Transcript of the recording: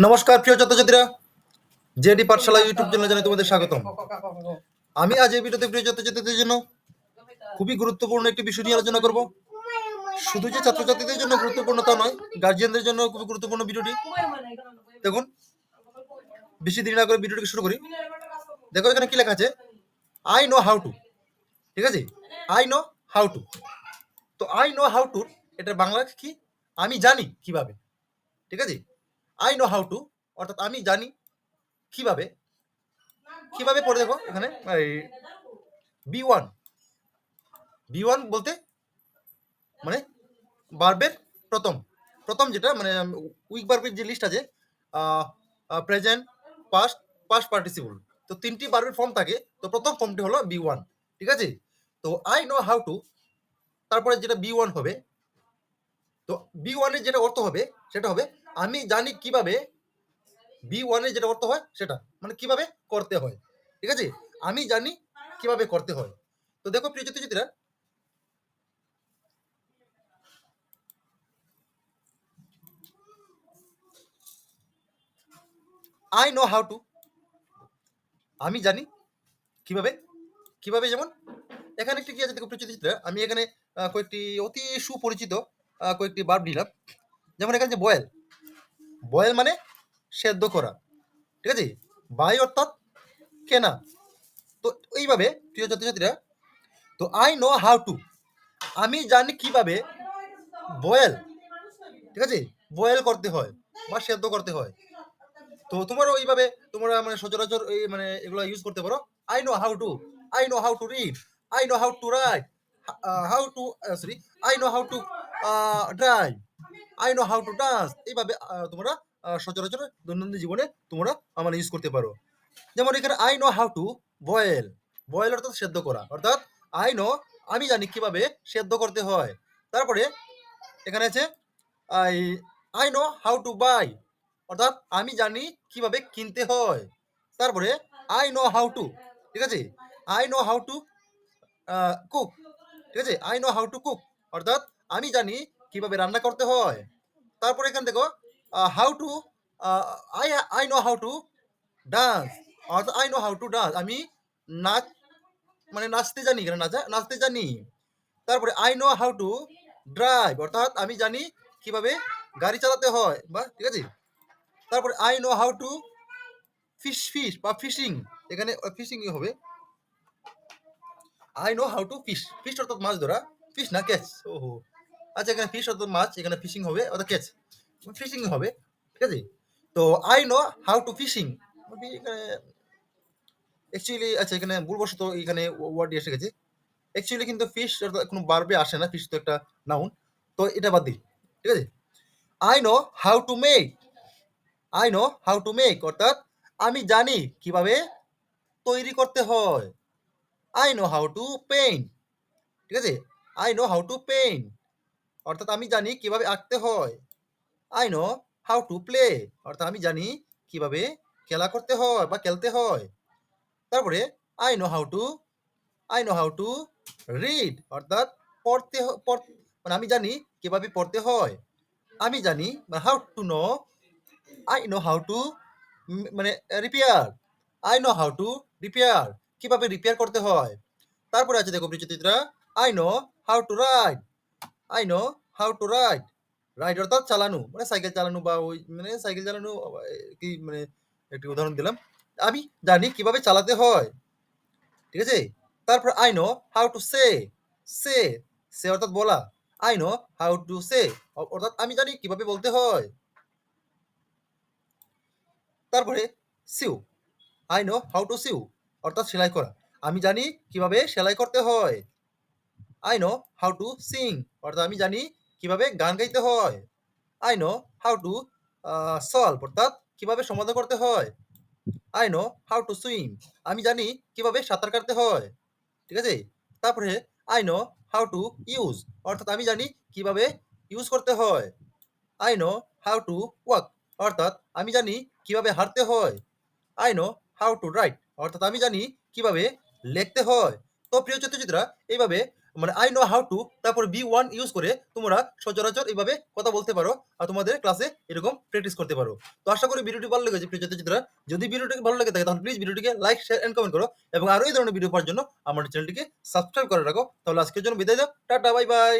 নমস্কার, প্রিয় ছাত্রছাত্রীরা। জেডি পাঠশালা ইউটিউব চ্যানেলে জানাই তোমাদের স্বাগতম। আমি আজ এই ভিডিওতে, প্রিয় ছাত্রছাত্রীদের জন্য খুবই গুরুত্বপূর্ণ একটি বিষয় নিয়ে আলোচনা করব। শুধু যে ছাত্রছাত্রীদের জন্য গুরুত্বপূর্ণ তা নয় গার্জিয়ানদের জন্য খুবই গুরুত্বপূর্ণ ভিডিওটি। দেখুন, বেশি দেরি না করে ভিডিওটিকে শুরু করি। দেখো এখানে কি লেখা আছে? আই নো হাউ টু ঠিক আছে? আই নো হাউ টু তো আই নো হাউ টু এটা বাংলা কি? আমি জানি কীভাবে। ঠিক আছে? আই নো হাউ টু অর্থাৎ আমি জানি কীভাবে কীভাবে পড়ে দেখো এখানে বি ওয়ান বি ওয়ান বলতে মানে বার্বের প্রথম প্রথম যেটা মানে উইক বার্বের যে লিস্ট আছে প্রেজেন্ট পাস্ট পাস্ট পার্টিসিপল তো তিনটি বার্বের ফর্ম থাকে, তো প্রথম ফর্মটি হলো বি ওয়ান ঠিক আছে? তো আই নো হাউ টু তারপরে যেটা বি ওয়ান হবে, তো বি ওয়ানের যেটা অর্থ হবে, সেটা হবে আমি জানি কীভাবে বি ওয়ানের যেটা অর্থ হয়, সেটা। মানে কীভাবে করতে হয়। ঠিক আছে? আমি জানি কীভাবে করতে হয়। তো দেখো প্রিয় ছাত্রছাত্রীরা আই নো হাউ টু আমি জানি কীভাবে কীভাবে যেমন, এখানে একটি কি আছে দেখো প্রিয় ছাত্রছাত্রীরা আমি এখানে কয়েকটি অতি সুপরিচিত কয়েকটি বার্ব নিলাম। যেমন এখানে যে বয়েল বয়েল মানে সেদ্ধ করা, ঠিক আছে? বাই অর্থাৎ কেনা। তো এইভাবে প্রিয় ছাত্রছাত্রীরা, তো আই নো হাউ টু আমি জানি কীভাবে বয়েল, ঠিক আছে? বয়েল করতে হয় বা সেদ্ধ করতে হয়। তো তোমারও এইভাবে, তোমরা মানে সচরাচর এই মানে এগুলো ইউজ করতে পারো। I know how to I know how to read I know how to write how to sorry I know how to drive I know how to dance এইভাবে তোমরা সচরাচর দৈনন্দিন জীবনে তোমরা মানে ইউজ করতে পারো। যেমন এখানে I know how to boil boil অর্থাৎ সেদ্ধ করা। অর্থাৎ আই নো আমি জানি কীভাবে সেদ্ধ করতে হয়। তারপরে এখানে আছে I I know how to buy অর্থাৎ আমি জানি কীভাবে কিনতে হয়। তারপরে আই নো হাউ টু ঠিক আছে? I know how to cook ঠিক আছে? I know how to cook অর্থাৎ আমি জানি কীভাবে রান্না করতে হয়। তারপরে এখানে দেখো how to I I know how to dance অর্থাৎ I know how to dance আমি নাচ মানে নাচতে জানি কেন নাচা, নাচতে জানি। তারপরে I know how to drive অর্থাৎ আমি জানি কীভাবে গাড়ি চালাতে হয়, বা, ঠিক আছে? তারপরে I know how to fish fish বা ফিশিং এখানে ফিশিং হবে। I know how to fish fish অর্থাৎ মাছ ধরা ফিশ না ক্যাচ ওহো। আচ্ছা এখানে ফিশ অর্থাৎ মাছ, এখানে ফিশিং হবে, অর্থাৎ ক্যাচ ফিশিং হবে, ঠিক আছে? তো I know how to fishing actually আচ্ছা এখানে ভুলবশত এখানে ওয়ার্ড এসে গেছে। অ্যাকচুয়ালি কিন্তু ফিশ কোনো বারবে আসে না ফিশ তো একটা নাউন তো এটা বাদ দিই, ঠিক আছে? I know how to make I know how to make অর্থাৎ আমি জানি কীভাবে তৈরি করতে হয়। I know how to paint ঠিক আছে? I know how to paint অর্থাৎ আমি জানি কীভাবে আঁকতে হয়। I know how to play অর্থাৎ আমি জানি কীভাবে খেলা করতে হয় বা খেলতে হয়। তারপরে I know how to I know how to read অর্থাৎ পড়তে মানে আমি জানি কীভাবে পড়তে হয়। আমি জানি মানে how to know I know how to মানে repair I know how to repair কীভাবে রিপেয়ার করতে হয়। তারপরে আছে দেখো Priyachitra I know how to ride I know how to ride ride অর্থাৎ চালানো মানে সাইকেল চালানো বা ওই মানে সাইকেল চালানো, কি মানে একটি উদাহরণ দিলাম। আমি জানি কীভাবে চালাতে হয়। ঠিক আছে? তারপর I know how to say say say অর্থাৎ বলা। I know how to say অর্থাৎ আমি জানি কীভাবে বলতে হয়। তারপরে sew I know how to sew অর্থাৎ সেলাই করা। আমি জানি কীভাবে সেলাই করতে হয়। I know how to sing অর্থাৎ আমি জানি কীভাবে গান গাইতে হয়। I know how to solve অর্থাৎ কীভাবে সমাধান করতে হয়। I know how to swim আমি জানি কীভাবে সাঁতার কাটতে হয়। ঠিক আছে? তারপরে I know how to use অর্থাৎ আমি জানি কীভাবে ইউজ করতে হয়। I know how to walk অর্থাৎ আমি জানি কীভাবে হাঁটতে হয়। I know how to write অর্থাৎ আমি জানি কীভাবে লিখতে হয়। তো প্রিয় চিত্রচিত্রা এইভাবে মানে আই নো হাউ টু তারপর বি ওয়ান ইউজ করে তোমরা সচরাচর এইভাবে কথা বলতে পারো আর তোমাদের ক্লাসে এরকম প্র্যাকটিস করতে পারো। তো আশা করি ভিডিওটি ভালো লেগেছে। প্রিয় ছাত্রছাত্রীরা যদি ভিডিওটি ভালো লেগে থাকে, তাহলে প্লিজ ভিডিওটিকে লাইক শেয়ার অ্যান্ড কমেন্ট করো এবং আরও এই ধরনের ভিডিও পাওয়ার জন্য আমার চ্যানেলটিকে সাবস্ক্রাইব করে রাখো। তাহলে আজকের জন্য বিদায় দাও। Tata bye bye